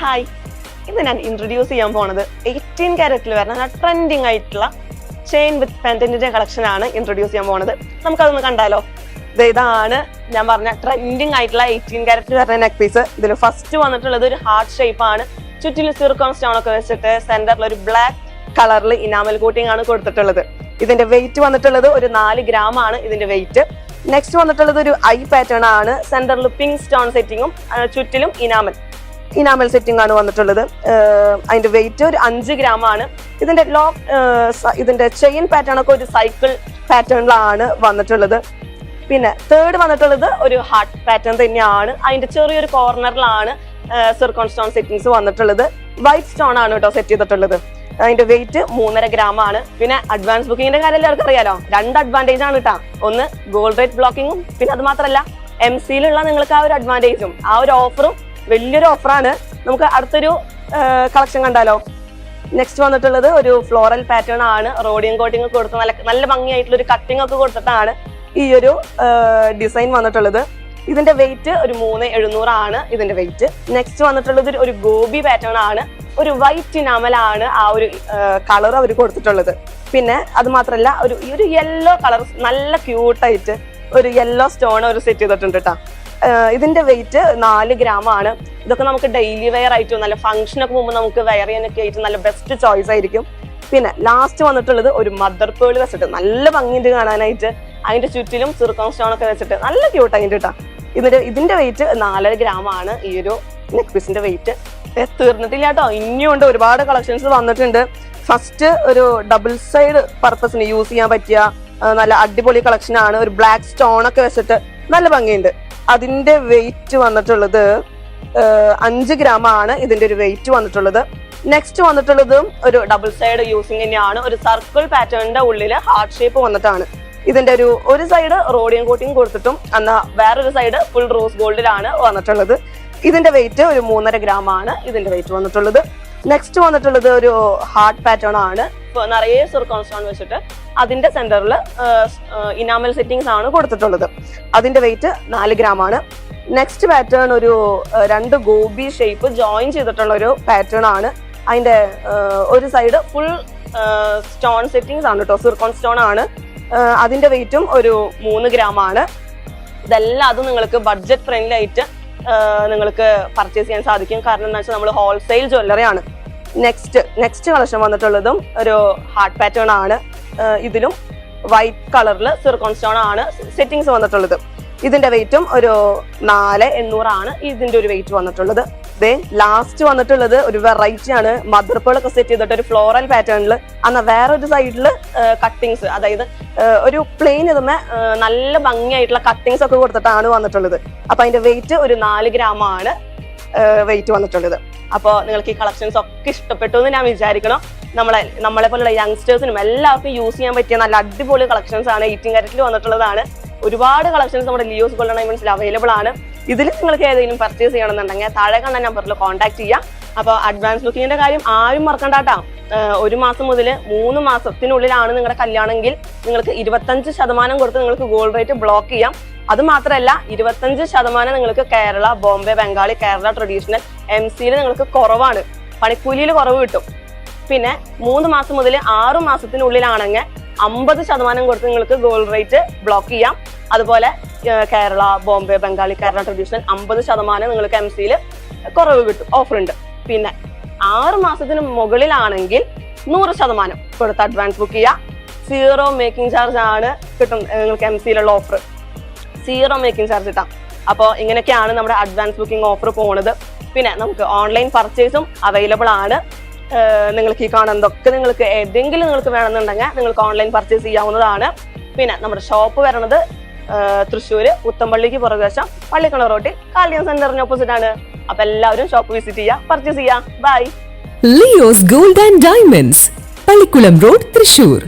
Hi ഇന്ന് ഞാൻ introduce ചെയ്യാൻ പോണത് എയ്റ്റീൻ ക്യാരറ്റിൽ വരുന്ന ട്രെൻഡിങ് ആയിട്ടുള്ള ചെയിൻ വിത്ത് പെൻഡന്റിന്റെ കളക്ഷൻ ആണ് ഇൻട്രൊഡ്യൂസ് ചെയ്യാൻ പോണത്. നമുക്കതൊന്ന് കണ്ടാലോ? ഇതാണ് ഞാൻ പറഞ്ഞ ട്രെൻഡിങ് ആയിട്ടുള്ള എയ്റ്റീൻ ക്യാരറ്റിൽ വരുന്ന നെക്ക് പീസ് ഇതിൽ ഫസ്റ്റ് വന്നിട്ടുള്ളത് ഒരു ഹാർട്ട് ഷേപ്പ് ആണ്. ചുറ്റിൽ സിർക്കോൺ സ്റ്റോൺ ഒക്കെ വെച്ചിട്ട് സെന്ററിൽ ഒരു ബ്ലാക്ക് കളറിൽ ഇനാമൽ കോട്ടിംഗ് ആണ് കൊടുത്തിട്ടുള്ളത്. ഇതിന്റെ വെയിറ്റ് വന്നിട്ടുള്ളത് ഒരു നാല് ഗ്രാം ആണ് ഇതിന്റെ വെയിറ്റ് നെക്സ്റ്റ് വന്നിട്ടുള്ളത് ഒരു ഐ പാറ്റേൺ ആണ്. സെന്ററിൽ പിങ്ക് സ്റ്റോൺ സെറ്റിങ്ങും ചുറ്റിലും ഇനാമൽ ഇനാമൽ സെറ്റിംഗ് ആണ് വന്നിട്ടുള്ളത്. അതിന്റെ വെയിറ്റ് ഒരു അഞ്ച് ഗ്രാം ആണ്. ഇതിന്റെ ലോ ഇതിന്റെ ചെയിൻ പാറ്റേൺ ഒക്കെ ഒരു സൈക്കിൾ പാറ്റേണിലാണ് വന്നിട്ടുള്ളത്. പിന്നെ തേർഡ് വന്നിട്ടുള്ളത് ഒരു ഹാർട്ട് പാറ്റേൺ തന്നെയാണ്. അതിന്റെ ചെറിയൊരു കോർണറിലാണ് സിർക്കോൺ സ്റ്റോൺ സെറ്റിങ്സ് വന്നിട്ടുള്ളത്. വൈറ്റ് സ്റ്റോൺ ആണ് കേട്ടോ സെറ്റ് ചെയ്തിട്ടുള്ളത്. അതിന്റെ വെയിറ്റ് മൂന്നര ഗ്രാം ആണ്. പിന്നെ അഡ്വാൻസ് ബുക്കിങ്ങിന്റെ കാര്യം എല്ലാവർക്കും അറിയാലോ. രണ്ട് അഡ്വാന്റേജ് ആണ് കേട്ടോ ഒന്ന് ഗോൾഡ് റേറ്റ് ബ്ലോക്കിങ്ങും പിന്നെ അത് മാത്രമല്ല എം സിയിലുള്ള നിങ്ങൾക്ക് ആ ഒരു അഡ്വാന്റേജും ആ ഒരു ഓഫറും വലിയൊരു ഓഫറാണ് നമുക്ക് അടുത്തൊരു കളക്ഷൻ കണ്ടാലോ? നെക്സ്റ്റ് വന്നിട്ടുള്ളത് ഒരു ഫ്ലോറൽ പാറ്റേൺ ആണ്. റോഡിയം കോട്ടിംഗ് കൊടുത്ത് നല്ല നല്ല ഭംഗിയായിട്ടുള്ള ഒരു കട്ടിംഗ് ഒക്കെ കൊടുത്തിട്ടാണ് ഈ ഒരു ഡിസൈൻ വന്നിട്ടുള്ളത്. ഇതിന്റെ വെയിറ്റ് ഒരു മൂന്ന് എഴുന്നൂറാണ് ഇതിന്റെ വെയിറ്റ് നെക്സ്റ്റ് വന്നിട്ടുള്ളത് ഒരു- ഗോബി പാറ്റേൺ ആണ്. ഒരു വൈറ്റ് ഇനാമലാണ് ആ ഒരു കളർ അവർ കൊടുത്തിട്ടുള്ളത്. പിന്നെ അത് മാത്രമല്ല ഒരു ഈ ഒരു യെല്ലോ കളർ നല്ല ക്യൂട്ടായിട്ട് ഒരു യെല്ലോ സ്റ്റോൺ അവർ സെറ്റ് ചെയ്തിട്ടുണ്ട് കേട്ടോ ഇതിന്റെ വെയിറ്റ് നാല് ഗ്രാം ആണ്. ഇതൊക്കെ നമുക്ക് ഡെയിലി വെയർ ആയിട്ട് നല്ല ഫംഗ്ഷൻ ഒക്കെ മുമ്പ് നമുക്ക് വെയർ ചെയ്യാനൊക്കെ ആയിട്ട് നല്ല ബെസ്റ്റ് ചോയ്സ് ആയിരിക്കും. പിന്നെ ലാസ്റ്റ് വന്നിട്ടുള്ളത് ഒരു മദർ പേൾ വെച്ചിട്ട് നല്ല ഭംഗിയുണ്ട് കാണാനായിട്ട്. അതിന്റെ ചുറ്റിലും സിർക്കോൺ സ്റ്റോൺ ഒക്കെ വെച്ചിട്ട് നല്ല ക്യൂട്ട് അതിന്റെ കേട്ടോ ഇതിന്റെ ഇതിന്റെ വെയിറ്റ് നാലര ഗ്രാം ആണ്. ഈ ഒരു നെക്ക് പീസിന്റെ വെയിറ്റ് തീർന്നിട്ടില്ല കേട്ടോ. ഇനിയുണ്ട് ഒരുപാട് കളക്ഷൻസ് വന്നിട്ടുണ്ട്. ഫസ്റ്റ് ഒരു ഡബിൾ സൈഡ് പർപ്പസിന് യൂസ് ചെയ്യാൻ പറ്റിയ നല്ല അടിപൊളി കളക്ഷൻ ആണ്. ഒരു ബ്ലാക്ക് സ്റ്റോൺ ഒക്കെ വെച്ചിട്ട് നല്ല ഭംഗിയുണ്ട്. അതിന്റെ വെയിറ്റ് വന്നിട്ടുള്ളത് അഞ്ച് ഗ്രാം ആണ് ഇതിന്റെ ഒരു വെയിറ്റ് വന്നിട്ടുള്ളത്. നെക്സ്റ്റ് വന്നിട്ടുള്ളതും ഒരു ഡബിൾ സൈഡ് യൂസിങ് തന്നെയാണ്. ഒരു സർക്കിൾ പാറ്റേണിന്റെ ഉള്ളിൽ ഹാർട്ട് ഷേപ്പ് വന്നിട്ടാണ്. ഇതിന്റെ ഒരു ഒരു സൈഡ് റോഡിയം കോട്ടിങ് കൊടുത്തിട്ടും എന്നാ വേറൊരു സൈഡ് ഫുൾ റോസ് ഗോൾഡിലാണ് വന്നിട്ടുള്ളത്. ഇതിന്റെ വെയിറ്റ് ഒരു മൂന്നര ഗ്രാം ആണ് ഇതിന്റെ വെയിറ്റ് വന്നിട്ടുള്ളത്. നെക്സ്റ്റ് വന്നിട്ടുള്ളത് ഒരു ഹാർട്ട് പാറ്റേൺ ആണ്. നിറയെ സിർക്കോൺസ്റ്റോൺ വെച്ചിട്ട് അതിന്റെ സെന്ററിൽ ഇനാമൽ സെറ്റിങ്സ് ആണ് കൊടുത്തിട്ടുള്ളത്. അതിന്റെ വെയിറ്റ് നാല് ഗ്രാം ആണ്. നെക്സ്റ്റ് പാറ്റേൺ ഒരു രണ്ട് ഗോബി ഷേപ്പ് ജോയിൻ ചെയ്തിട്ടുള്ള ഒരു പാറ്റേൺ ആണ്. അതിന്റെ ഒരു സൈഡ് ഫുൾ സ്റ്റോൺ സെറ്റിങ്സ് ആണ് കേട്ടോ സിർക്കോൺ സ്റ്റോൺ ആണ്. അതിന്റെ വെയിറ്റും ഒരു മൂന്ന് ഗ്രാം ആണ്. ഇതെല്ലാം അത് നിങ്ങൾക്ക് ബഡ്ജറ്റ് ഫ്രണ്ട്ലി ആയിട്ട് നിങ്ങൾക്ക് പർച്ചേസ് ചെയ്യാൻ സാധിക്കും. കാരണം എന്താ വെച്ചാൽ നമ്മൾ ഹോൾസെയിൽ ജ്വല്ലറി ആണ്. നെക്സ്റ്റ് നെക്സ്റ്റ് കളക്ഷൻ വന്നിട്ടുള്ളതും ഒരു ഹാർട്ട് പാറ്റേൺ ആണ്. ഇതിലും വൈറ്റ് കളറിൽ സിർക്കോൺ സ്റ്റോൺ ആണ് സെറ്റിങ്സ് വന്നിട്ടുള്ളത്. ഇതിന്റെ വെയിറ്റും ഒരു നാല് എണ്ണൂറാണ് ഇതിന്റെ ഒരു വെയിറ്റ് വന്നിട്ടുള്ളത്. ദേ ലാസ്റ്റ് വന്നിട്ടുള്ളത് ഒരു വെറൈറ്റി ആണ്. മദർ സെറ്റ് ചെയ്തിട്ട് ഒരു ഫ്ലോറൽ പാറ്റേണിൽ അന്ന വേറൊരു സൈഡിൽ കട്ടിങ്സ് അതായത് ഒരു പ്ലെയിൻ ഇതുമേ നല്ല ഭംഗിയായിട്ടുള്ള കട്ടിങ്സ് ഒക്കെ കൊടുത്തിട്ടാണ് വന്നിട്ടുള്ളത്. അപ്പൊ അതിന്റെ വെയിറ്റ് ഒരു നാല് ഗ്രാം ആണ് വെയിറ്റ് വന്നിട്ടുള്ളത്. അപ്പോൾ നിങ്ങൾക്ക് ഈ കളക്ഷൻസ് ഒക്കെ ഇഷ്ടപ്പെട്ടു എന്ന് ഞാൻ വിചാരിക്കണം. നമ്മളെ നമ്മളെ പോലുള്ള യങ്സ്റ്റേഴ്സിനും എല്ലാവർക്കും യൂസ് ചെയ്യാൻ പറ്റിയ നല്ല അടിപൊളി കളക്ഷൻസ് ആണ് എയ്റ്റീൻ കാരറ്റിൽ വന്നിട്ടുള്ളതാണ്. ഒരുപാട് കളക്ഷൻസ് നമ്മുടെ ലിയോസ് ഗോൾഡൻ ഡയമണ്ട്സിൽ അവൈലബിൾ ആണ്. ഇതിൽ നിങ്ങൾക്ക് ഏതെങ്കിലും പർച്ചേസ് ചെയ്യണമെന്നുണ്ടെങ്കിൽ താഴെ കണ്ട നമ്പറിൽ കോൺടാക്ട് ചെയ്യാം. അപ്പോൾ അഡ്വാൻസ് ബുക്കിങ്ങിന്റെ കാര്യം ആരും മറക്കണ്ടാട്ടാ ഏഹ് ഒരു മാസം മുതൽ മൂന്ന് മാസത്തിനുള്ളിലാണ് നിങ്ങളുടെ കല്യാണമെങ്കിൽ നിങ്ങൾക്ക് ഇരുപത്തഞ്ച് ശതമാനം കൊടുത്ത് നിങ്ങൾക്ക് ഗോൾഡ് റേറ്റ് ബ്ലോക്ക് ചെയ്യാം. അത് മാത്രമല്ല ഇരുപത്തഞ്ച് ശതമാനം നിങ്ങൾക്ക് കേരള ബോംബെ ബംഗാളി കേരള ട്രഡീഷണൽ എം സിയിൽ നിങ്ങൾക്ക് കുറവാണ്. പണിക്കൂലിയിൽ കുറവ് കിട്ടും. പിന്നെ മൂന്ന് മാസം മുതൽ ആറ് മാസത്തിനുള്ളിലാണെങ്കിൽ അമ്പത് ശതമാനം കൊടുത്ത് നിങ്ങൾക്ക് ഗോൾഡ് റേറ്റ് ബ്ലോക്ക് ചെയ്യാം. അതുപോലെ കേരള ബോംബെ ബംഗാളി കേരള ട്രഡീഷണൽ അമ്പത് ശതമാനം നിങ്ങൾക്ക് എം സിയിൽ കുറവ് കിട്ടും ഓഫർ ഉണ്ട്. പിന്നെ ആറ് മാസത്തിന് മുകളിലാണെങ്കിൽ നൂറ് ശതമാനം കൊടുത്ത് അഡ്വാൻസ് ബുക്ക് ചെയ്യുക. സീറോ മേക്കിംഗ് ചാർജ് ആണ് കിട്ടും നിങ്ങൾക്ക് എം സിയിലുള്ള ഓഫർ സീറോ മേക്കിംഗ് ചാർജ് കിട്ടാം. അപ്പോൾ ഇങ്ങനെയൊക്കെയാണ് നമ്മുടെ അഡ്വാൻസ് ബുക്കിംഗ് ഓഫർ പോണത്. പിന്നെ നമുക്ക് ഓൺലൈൻ പർച്ചേസും അവൈലബിൾ ആണ്. നിങ്ങൾക്ക് ഈ കാണുന്നതൊക്കെ നിങ്ങൾക്ക് ഏതെങ്കിലും നിങ്ങൾക്ക് വേണമെന്നുണ്ടെങ്കിൽ നിങ്ങൾക്ക് ഓൺലൈൻ പർച്ചേസ് ചെയ്യാവുന്നതാണ്. പിന്നെ നമ്മുടെ ഷോപ്പ് വരണത് തൃശ്ശൂർ പുത്തമ്പള്ളിക്ക് പുറകുവശം പള്ളിക്കുളം റോട്ടിൽ കാലിയം സെന്ററിന് ഓപ്പോസിറ്റ് ആണ്. അപ്പൊ എല്ലാവരും ഷോപ്പ് വിസിറ്റ് ചെയ്യാം പർച്ചേസ് ചെയ്യാം. By Leo's gold and diamonds Pallikulam road Thrissur